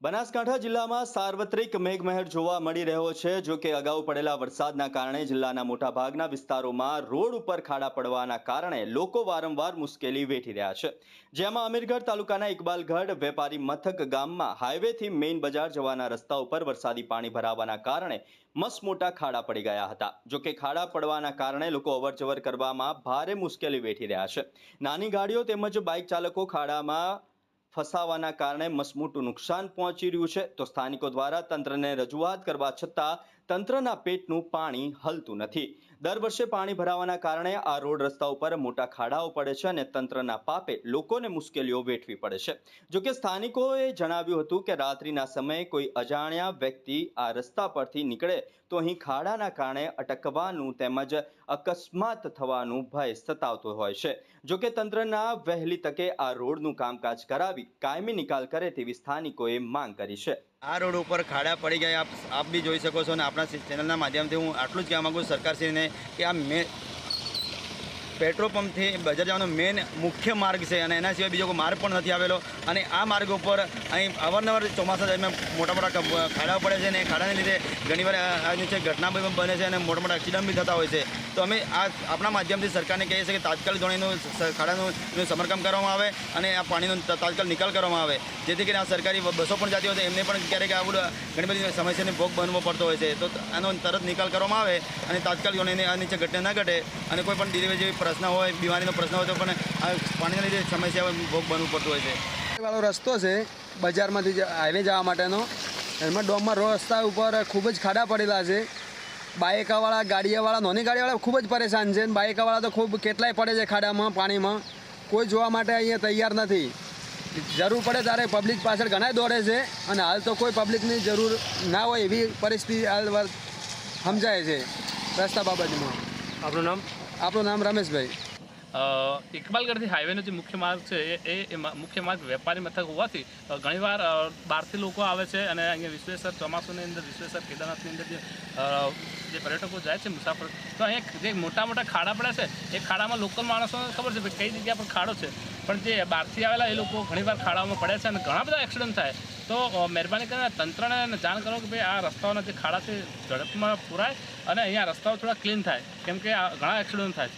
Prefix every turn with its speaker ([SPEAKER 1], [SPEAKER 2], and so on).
[SPEAKER 1] બનાસકાંઠા જિલ્લામાં સાર્વત્રિક મેઘમહેર જોવા મળી રહ્યો છે. જો કે અગાઉ પડેલા વરસાદના કારણે જિલ્લાના મોટાભાગના વિસ્તારોમાં રોડ ઉપર ખાડા પડવાના કારણે લોકો વારંવાર મુશ્કેલી વેઠી રહ્યા છે. જેમાં અમીરગઢ તાલુકાના ઇકબાલગઢ વેપારી મથક ગામમાં હાઈવેથી મેઇન બજાર જવાના રસ્તા ઉપર વરસાદી પાણી ભરાવાના કારણે મસ્ત મોટા ખાડા પડી ગયા હતા. જો કે ખાડા પડવાના કારણે લોકો અવરજવર કરવામાં ભારે મુશ્કેલી વેઠી રહ્યા છે. નાની ગાડીઓ તેમજ બાઇક ચાલકો ખાડામાં ફસાવાના કારણે મસમોટું નુકસાન પહોંચી રહ્યું છે. તો સ્થાનિકો દ્વારા તંત્રને રજૂઆત કરવા છતાં તંત્રના પેટનું પાણી હલતું નથી. દર વર્ષે પાણી ભરાવાના કારણે આ રોડ રસ્તા ઉપર મોટા ખાડાઓ પડે છે અને તંત્રના પાપે લોકોને મુશ્કેલીઓ વેઠવી પડે છે. જોકે સ્થાનિકોએ જણાવ્યું હતું કે રાત્રિના સમયે કોઈ અજાણ્યા વ્યક્તિ આ રસ્તા પરથી નીકળે તો અહીં ખાડાના કારણે અટકવાનું તેમજ અકસ્માત થવાનું ભય સતાવતો હોય છે. જોકે તંત્રના વહેલી તકે આ રોડનું કામકાજ કરાવી કાયમી નિકાલ કરે તેવી સ્થાનિકોએ માંગ કરી છે.
[SPEAKER 2] આ રોડ ઉપર ખાડા પડી ગયા. આપ આપ બી જોઈ શકો છો અને આપણા ચેનલના માધ્યમથી હું આટલું જ કહેવા માગું સરકારશ્રીને કે આ મે પેટ્રોલ પંપથી બજાર જવાનો મેન મુખ્ય માર્ગ છે અને એના સિવાય બીજો કોઈ માર્ગ પણ નથી આવેલો. અને આ માર્ગ ઉપર અહીં અવારનવાર ચોમાસા દરમિયાન મોટા મોટા ખાડા પડે છે અને ખાડાને લીધે ઘણીવાર આ આ નીચે ઘટના બી બને છે અને મોટા મોટા એક્સિડન્ટ બી થતા હોય છે. તો અમે આ આપણા માધ્યમથી સરકારને કહીએ છીએ કે તાત્કાલિક ધોરણેનું ખાડાનું સમારકામ કરવામાં આવે અને આ પાણીનો તાત્કાલિક નિકાલ કરવામાં આવે. જેથી કરીને આ સરકારી બસો પણ જતી હોય તો એમને પણ ક્યારેક આવું ઘણી બધી સમસ્યાને ભોગ બનવો પડતો હોય છે. તો આનો તરત નિકાલ કરવામાં આવે અને તાત્કાલિક ધોરણે આ નીચે ઘટના ન ઘટે અને કોઈ પણ ડિલિવરી જેવી પ્રશ્ન હોય બીમારીનો પ્રશ્ન હોય તો પણ આ પાણીના લીધે સમસ્યા ભોગ બનવું પડતું હોય છે.
[SPEAKER 3] વાળો રસ્તો છે બજારમાંથી જ- હાઈવે જવા માટેનો. એમાં ડોમમાં રસ્તા ઉપર ખૂબ જ ખાડા પડેલા છે. બાઇકાવાળા ગાડીવાળા નોની ગાડીવાળા ખૂબ જ પરેશાન છે. બાઇકાવાળા બાઇકવાળા તો ખૂબ કેટલાય પડે છે ખાડામાં પાણીમાં. કોઈ જોવા માટે અહીંયા તૈયાર નથી. જરૂર પડે ત્યારે પબ્લિક પાછળ ઘણા દોડે છે. અને હાલ તો કોઈ પબ્લિકની જરૂર ના હોય એવી પરિસ્થિતિ હાલ સમજાય છે. રસ્તા બાબતમાં.
[SPEAKER 4] આપણું નામ?
[SPEAKER 3] આપણું નામ રમેશભાઈ.
[SPEAKER 4] ઇકબાલગઢથી હાઈવેનો જે મુખ્ય માર્ગ છે, એ એ મુખ્ય માર્ગ વેપારી મથક હોવાથી ઘણીવાર બહારથી લોકો આવે છે અને અહીંયા વિશ્વેશ્વર ચોમાસુની અંદર, વિશ્વેશ્વર કેદારનાથની અંદર જે જે પર્યટકો જાય છે મુસાફર, તો અહીંયા જે મોટા મોટા ખાડા પડ્યા છે, એ ખાડામાં લોકલ માણસોને ખબર છે કે કઈ જગ્યા પર ખાડો છે. પણ જે બહારથી આવેલા એ લોકો ઘણીવાર ખાડાઓમાં પડ્યા છે અને ઘણા બધા એક્સિડન્ટ થાય. તો મહેરબાની કરીને તંત્રને જાણ કરો કે ભાઈ આ રસ્તાઓના જે ખાડા છે, ઝડપમાં પૂરાય અને અહીંયા રસ્તાઓ થોડા ક્લીન થાય. કેમ કે આ ઘણા એક્સિડન્ટ થાય છે.